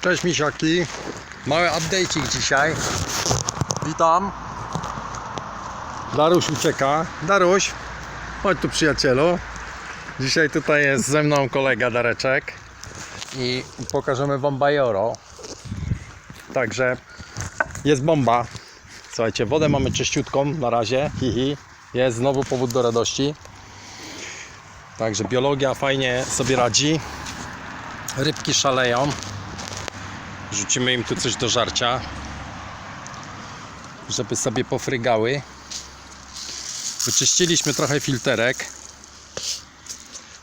Cześć misiaki. Mały update'ik dzisiaj. Witam. Daruś ucieka. Daruś, chodź tu przyjacielu. Dzisiaj tutaj jest ze mną kolega Dareczek i pokażemy wam bajoro. Także jest bomba. Słuchajcie, wodę mamy czyściutką na razie. Hihi. Jest znowu powód do radości. Także biologia fajnie sobie radzi. Rybki szaleją. Rzucimy im tu coś do żarcia, żeby sobie pofrygały. Wyczyściliśmy trochę filterek.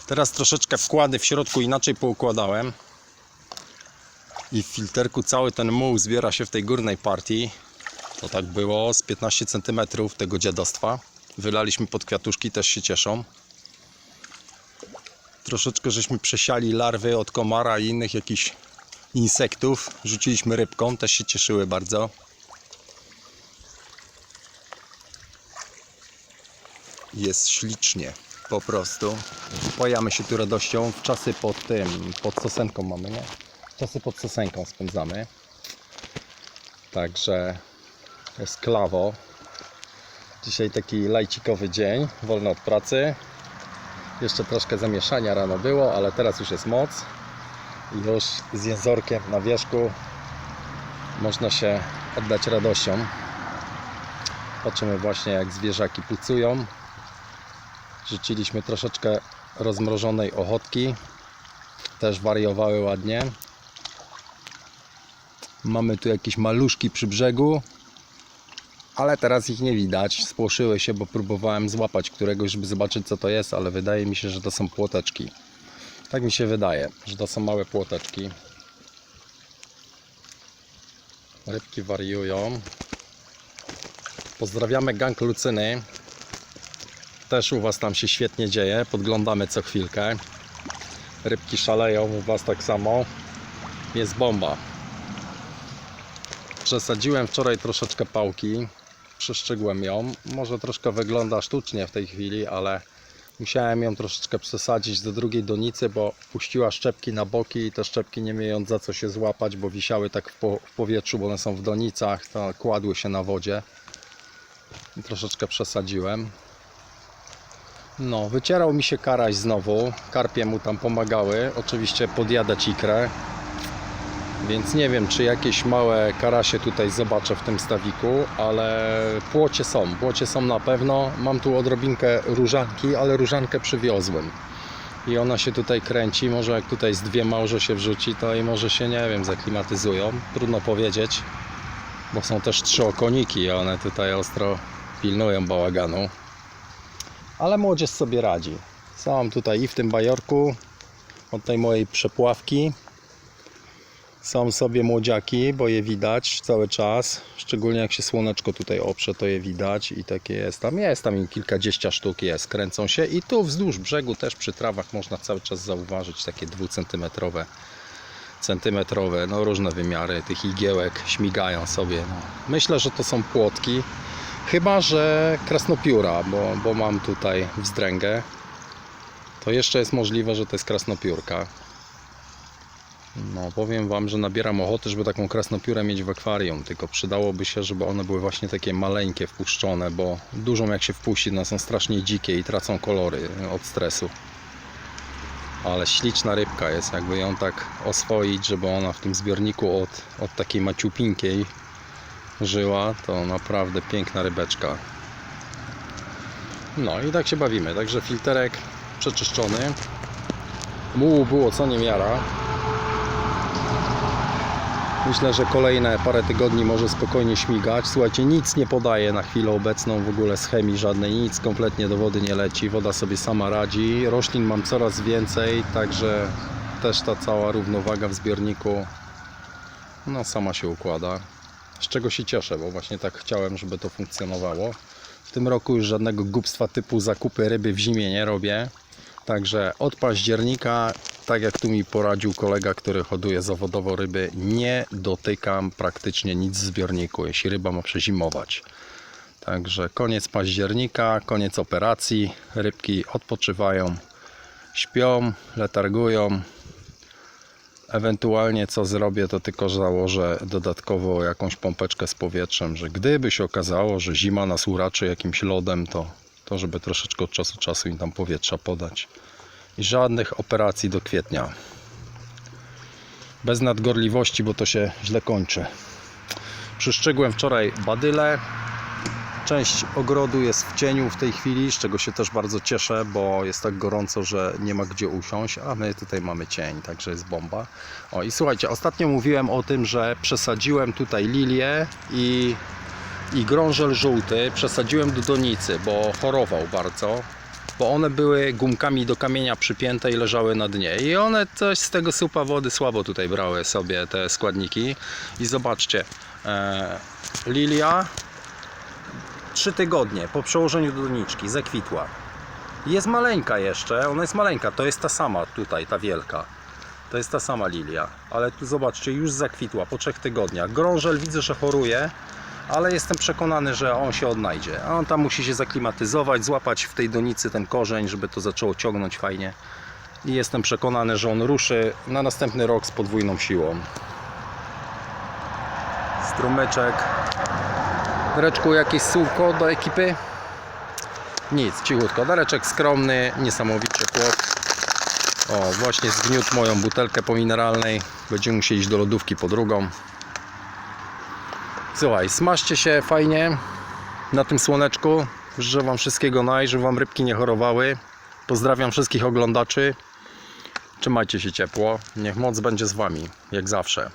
Teraz troszeczkę wkłady w środku inaczej poukładałem. I w filterku cały ten muł zbiera się w tej górnej partii. To tak było z 15 cm tego dziadostwa. Wylaliśmy pod kwiatuszki, też się cieszą. Troszeczkę żeśmy przesiali larwy od komara i innych jakichś insektów. Rzuciliśmy rybką, też się cieszyły bardzo. Jest ślicznie, po prostu. Pojamy się tu radością. Czasy pod tym, pod sosenką mamy, nie? Czasy pod sosenką spędzamy. Także jest klawo. Dzisiaj taki lajcikowy dzień, wolny od pracy. Jeszcze troszkę zamieszania rano było, ale teraz już jest moc już z jęzorkiem na wierzchu można się oddać radością. Patrzymy właśnie jak zwierzaki pucują. Rzuciliśmy troszeczkę rozmrożonej ochotki. Też wariowały ładnie. Mamy tu jakieś maluszki przy brzegu. Ale teraz ich nie widać. Spłoszyły się, bo próbowałem złapać któregoś, żeby zobaczyć co to jest, ale wydaje mi się, że to są płoteczki. Tak mi się wydaje, że to są małe płoteczki. Rybki wariują. Pozdrawiamy gang Lucyny. Też u Was tam się świetnie dzieje. Podglądamy co chwilkę. Rybki szaleją, u Was tak samo. Jest bomba. Przesadziłem wczoraj troszeczkę pałki. Przeszczegłem ją. Może troszkę wygląda sztucznie w tej chwili, ale Musiałem ją troszeczkę przesadzić do drugiej donicy, bo puściła szczepki na boki i te szczepki nie mając za co się złapać, bo wisiały tak w, po, w powietrzu, bo one są w donicach, to kładły się na wodzie. I troszeczkę przesadziłem. No, wycierał mi się karaś znowu. Karpie mu tam pomagały. Oczywiście podjadać ikrę. Więc nie wiem, czy jakieś małe karasie tutaj zobaczę w tym stawiku, ale płocie są, płocie są na pewno. Mam tu odrobinkę różanki, ale różankę przywiozłem. I ona się tutaj kręci, może jak tutaj z dwie małże się wrzuci, to i może się, nie wiem, zaklimatyzują. Trudno powiedzieć, bo są też trzy okoniki i one tutaj ostro pilnują bałaganu. Ale młodzież sobie radzi. Są tutaj i w tym bajorku, od tej mojej przepławki, są sobie młodziaki, bo je widać cały czas. Szczególnie jak się słoneczko tutaj oprze, to je widać i takie jest tam. Jest tam kilkadziesiąt sztuk jest, kręcą się. I tu wzdłuż brzegu też przy trawach można cały czas zauważyć takie dwucentymetrowe, centymetrowe, no różne wymiary tych igiełek śmigają sobie. No. Myślę, że to są płotki. Chyba, że krasnopióra, bo, bo mam tutaj wzdręgę. To jeszcze jest możliwe, że to jest krasnopiórka. No, powiem Wam, że nabieram ochoty, żeby taką krasnopiórę mieć w akwarium, tylko przydałoby się, żeby one były właśnie takie maleńkie, wpuszczone, bo dużą jak się wpuści, one są strasznie dzikie i tracą kolory od stresu. Ale śliczna rybka jest, jakby ją tak oswoić, żeby ona w tym zbiorniku od, od takiej maciupinkiej żyła, to naprawdę piękna rybeczka. No i tak się bawimy, także filterek przeczyszczony. Mułu było co niemiara. Myślę, że kolejne parę tygodni może spokojnie śmigać. Słuchajcie, nic nie podaje na chwilę obecną w ogóle z chemii żadnej, nic kompletnie do wody nie leci. Woda sobie sama radzi. Roślin mam coraz więcej, także też ta cała równowaga w zbiorniku no sama się układa. Z czego się cieszę, bo właśnie tak chciałem, żeby to funkcjonowało. W tym roku już żadnego głupstwa typu zakupy ryby w zimie nie robię. Także od października, tak jak tu mi poradził kolega, który hoduje zawodowo ryby, nie dotykam praktycznie nic w zbiorniku, jeśli ryba ma przezimować. Także koniec października, koniec operacji. Rybki odpoczywają, śpią, letargują. Ewentualnie co zrobię, to tylko założę dodatkowo jakąś pompeczkę z powietrzem, że gdyby się okazało, że zima nas uraczy jakimś lodem, to, to żeby troszeczkę od czasu czasu im tam powietrza podać. Żadnych operacji do kwietnia. Bez nadgorliwości, bo to się źle kończy. Przyszczegłem wczoraj badyle. Część ogrodu jest w cieniu w tej chwili, z czego się też bardzo cieszę, bo jest tak gorąco, że nie ma gdzie usiąść, a my tutaj mamy cień, także jest bomba. O i słuchajcie, ostatnio mówiłem o tym, że przesadziłem tutaj lilię i, i grążel żółty, przesadziłem do donicy, bo chorował bardzo, bo one były gumkami do kamienia przypięte i leżały na dnie. I one coś z tego supa wody słabo tutaj brały sobie te składniki. I zobaczcie, e, lilia trzy tygodnie po przełożeniu do doniczki zakwitła. Jest maleńka jeszcze, ona jest maleńka, to jest ta sama tutaj, ta wielka. To jest ta sama lilia, ale tu zobaczcie, już zakwitła po trzech tygodniach. Grążel widzę, że choruje, ale jestem przekonany, że on się odnajdzie. A on tam musi się zaklimatyzować, złapać w tej donicy ten korzeń, żeby to zaczęło ciągnąć fajnie. I jestem przekonany, że on ruszy na następny rok z podwójną siłą. Strumyczek. Dareczku, jakieś słówko do ekipy? Nic, cichutko. Dareczek skromny, niesamowicie chłop. O, właśnie zgniótł moją butelkę po mineralnej. Będziemy musieli iść do lodówki po drugą. Słuchaj, smażcie się fajnie na tym słoneczku. Życzę Wam wszystkiego naj, żeby Wam rybki nie chorowały. Pozdrawiam wszystkich oglądaczy. Trzymajcie się ciepło. Niech moc będzie z Wami, jak zawsze.